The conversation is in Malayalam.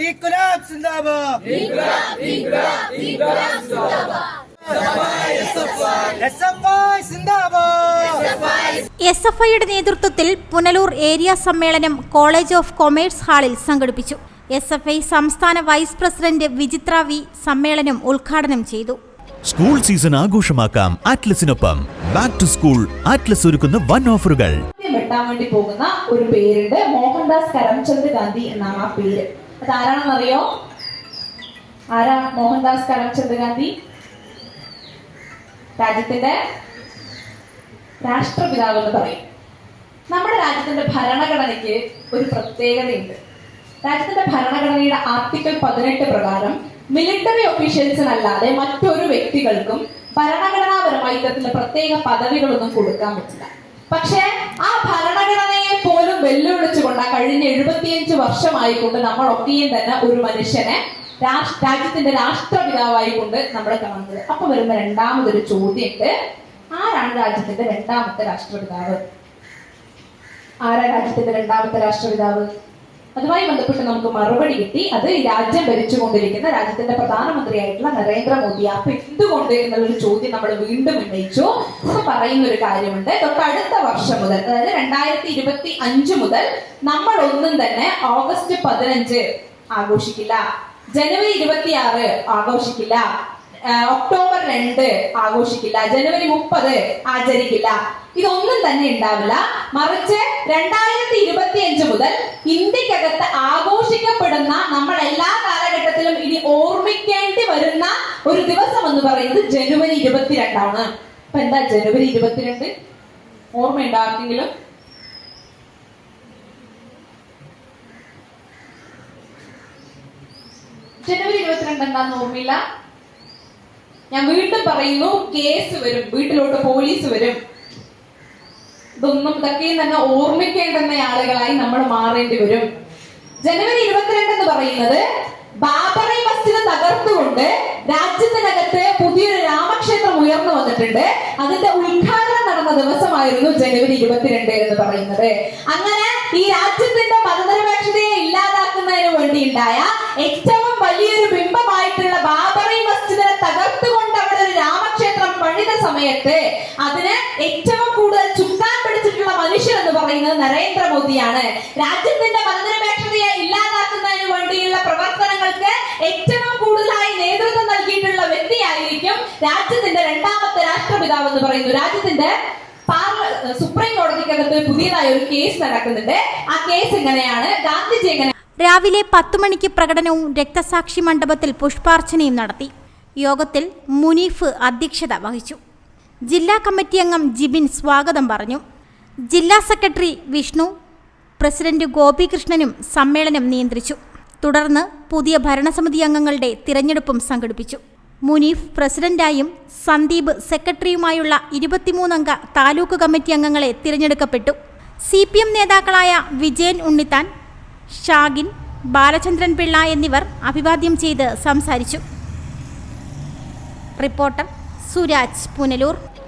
ഇൻകുലാബ് സിന്ദാബാദ്. എസ് എഫ് ഐ സിന്ദാബാദ് എസ് എഫ് ഐയുടെ നേതൃത്വത്തിൽ പുനലൂർ ഏരിയ സമ്മേളനം കോളേജ് ഓഫ് കൊമേഴ്സ് ഹാളിൽ സംഘടിപ്പിച്ചു. എസ് എഫ് ഐ സംസ്ഥാന വൈസ് പ്രസിഡന്റ് വിചിത്ര വി സമ്മേളനം ഉദ്ഘാടനം ചെയ്തു. സ്കൂൾ സീസൺ ആഘോഷമാക്കാം ആറ്റ്ലസിനൊപ്പം ബാക്ക് ടു സ്കൂൾ ആറ്റ്ലസ് ഒരുക്കുന്ന വൺ ഓഫറുകൾ. വെട്ടാൻ വേണ്ടി പോകുന്ന ഒരു പേരുണ്ട്. മോഹൻദാസ് കരംചന്ദ് ഗാന്ധി എന്നാണ് ആ പേര്. അത് ആരാണെന്നറിയോ? ആരാ? മോഹൻദാസ് കരംചന്ദ് ഗാന്ധി. രാജ്യത്തിന്റെ രാഷ്ട്രപിതാവ് എന്ന് പറയും. നമ്മുടെ രാജ്യത്തിന്റെ ഭരണഘടനയ്ക്ക് ഒരു പ്രത്യേകതയുണ്ട്. രാജ്യത്തിന്റെ ഭരണഘടനയുടെ ആർട്ടിക്കിൾ പതിനെട്ട് പ്രകാരം മിലിറ്ററി ഒഫീഷ്യൽസിനല്ലാതെ മറ്റൊരു വ്യക്തികൾക്കും ഭരണഘടനാപരമായി ഇത്തരത്തിലുള്ള പ്രത്യേക പദവികളൊന്നും കൊടുക്കാൻ പറ്റില്ല. പക്ഷേ ആ ഭരണഘടനയെ പോലും വെല്ലുവിളിച്ചുകൊണ്ട് കഴിഞ്ഞ എഴുപത്തിയഞ്ച് വർഷമായിക്കൊണ്ട് നമ്മളൊക്കെയും തന്നെ ഒരു മനുഷ്യനെ രാജ്യത്തിന്റെ രാഷ്ട്രപിതാവായി കൊണ്ട് നമ്മൾ കാണുന്നത് അപ്പൊ വരുന്ന രണ്ടാമതൊരു ചോദ്യമുണ്ട്. ആരാണ് രാജ്യത്തിന്റെ രണ്ടാമത്തെ രാഷ്ട്രപിതാവ്? ആരാ രാജ്യത്തിന്റെ രണ്ടാമത്തെ രാഷ്ട്രപിതാവ്? അതുമായി ബന്ധപ്പെട്ട് നമുക്ക് മറുപടി കിട്ടി. അത് രാജ്യം ഭരിച്ചുകൊണ്ടിരിക്കുന്ന രാജ്യത്തിന്റെ പ്രധാനമന്ത്രിയായിട്ടുള്ള നരേന്ദ്രമോദി. അപ്പൊ എന്തുകൊണ്ട് എന്നുള്ളൊരു ചോദ്യം നമ്മൾ വീണ്ടും ഉന്നയിച്ചു. പറയുന്ന ഒരു കാര്യമുണ്ട്. തൊട്ടടുത്ത വർഷം മുതൽ അതായത് രണ്ടായിരത്തി ഇരുപത്തി അഞ്ച് മുതൽ നമ്മൾ ഒന്നും തന്നെ ഓഗസ്റ്റ് പതിനഞ്ച് ആഘോഷിക്കില്ല. ജനുവരി ഇരുപത്തിയാറ് ആഘോഷിക്കില്ല. ഒക്ടോബർ രണ്ട് ആഘോഷിക്കില്ല ജനുവരി മുപ്പത് ആചരിക്കില്ല. ഇതൊന്നും തന്നെ ഉണ്ടാവില്ല. മറിച്ച് രണ്ടായിരത്തി ഇരുപത്തി അഞ്ച് മുതൽ ഇന്ത്യക്കകത്ത് ആഘോഷിക്കപ്പെടുന്ന നമ്മൾ എല്ലാ കാലഘട്ടത്തിലും ഇനി ഓർമ്മിക്കേണ്ടി വരുന്ന ഒരു ദിവസം എന്ന് പറയുന്നത് ജനുവരി ഇരുപത്തിരണ്ടാണ്. അപ്പൊ എന്താ ജനുവരി ഇരുപത്തിരണ്ട്? ഓർമ്മയുണ്ടോ ആർക്കെങ്കിലും? ജനുവരി ഇരുപത്തിരണ്ട് എന്താന്ന് ഓർമ്മയില്ല? ഞാൻ വീണ്ടും പറയുന്നു കേസ് വരും വീട്ടിലോട്ട് പോലീസ് വരും. ഇതൊന്നും ഇതൊക്കെയും തന്നെ ഓർമ്മിക്കേണ്ടുന്ന ആളുകളായി നമ്മൾ മാറേണ്ടി വരും. ജനുവരി ഇരുപത്തിരണ്ട് എന്ന് പറയുന്നത് ബാബറി മസ്ജിദ് തകർത്തുകൊണ്ട് രാജ്യത്തിനകത്ത് പുതിയൊരു രാമക്ഷേത്രം ഉയർന്നു വന്നിട്ടുണ്ട്. അതിന്റെ ഉദ്ഘാടനം നടന്ന ദിവസമായിരുന്നു ജനുവരി ഇരുപത്തിരണ്ട് എന്ന് പറയുന്നത്. അങ്ങനെ ഈ രാജ്യത്തിന്റെ മതനിരപേക്ഷതയെ ഇല്ലാതാക്കുന്നതിന് വേണ്ടിയുണ്ടായ ഏറ്റവും സമയത്ത് അതിന് ഏറ്റവും കൂടുതൽ ചുക്കാൻ പിടിച്ചിട്ടുള്ള മനുഷ്യൻ എന്ന് പറയുന്നത് നരേന്ദ്രമോദിയാണ് രാജ്യത്തിന്റെ മതനിരപേക്ഷതയെ ഇല്ലാതാക്കുന്നതിന് വേണ്ടിയുള്ള പ്രവർത്തനങ്ങൾക്ക് ഏറ്റവും കൂടുതലായി നേതൃത്വം നൽകിയിട്ടുള്ള വ്യക്തിയായിരിക്കും രാജ്യത്തിന്റെ രണ്ടാമത്തെ രാഷ്ട്രപിതാവ് എന്ന് പറയുന്നു. രാജ്യത്തിന്റെ സുപ്രീം കോടതിക്കകത്ത് പുതിയതായി ഒരു കേസ് നടക്കുന്നുണ്ട്. ആ കേസ് എങ്ങനെയാണ്? ഗാന്ധിജി എങ്ങനെ രാവിലെ പത്തു മണിക്ക് പ്രകടനവും രക്തസാക്ഷി മണ്ഡപത്തിൽ പുഷ്പാർച്ചനയും നടത്തി. യോഗത്തിൽ മുനീഫ് അധ്യക്ഷത വഹിച്ചു. ജില്ലാ കമ്മിറ്റി അംഗം ജിബിൻ സ്വാഗതം പറഞ്ഞു. ജില്ലാ സെക്രട്ടറി വിഷ്ണു പ്രസിഡന്റ് ഗോപികൃഷ്ണനും സമ്മേളനം നിയന്ത്രിച്ചു. തുടർന്ന് പുതിയ ഭരണസമിതി അംഗങ്ങളുടെ തിരഞ്ഞെടുപ്പും സംഘടിപ്പിച്ചു. മുനീഫ് പ്രസിഡന്റായും സന്ദീപ് സെക്രട്ടറിയുമായുള്ള ഇരുപത്തിമൂന്നംഗ താലൂക്ക് കമ്മിറ്റി അംഗങ്ങളെ തിരഞ്ഞെടുക്കപ്പെട്ടു. സി പി എം നേതാക്കളായ വിജയൻ ഉണ്ണിത്താൻ ഷാഗിൻ ബാലചന്ദ്രൻ പിള്ള എന്നിവർ അഭിവാദ്യം ചെയ്ത് സംസാരിച്ചു. Reporter Suraj Punalur.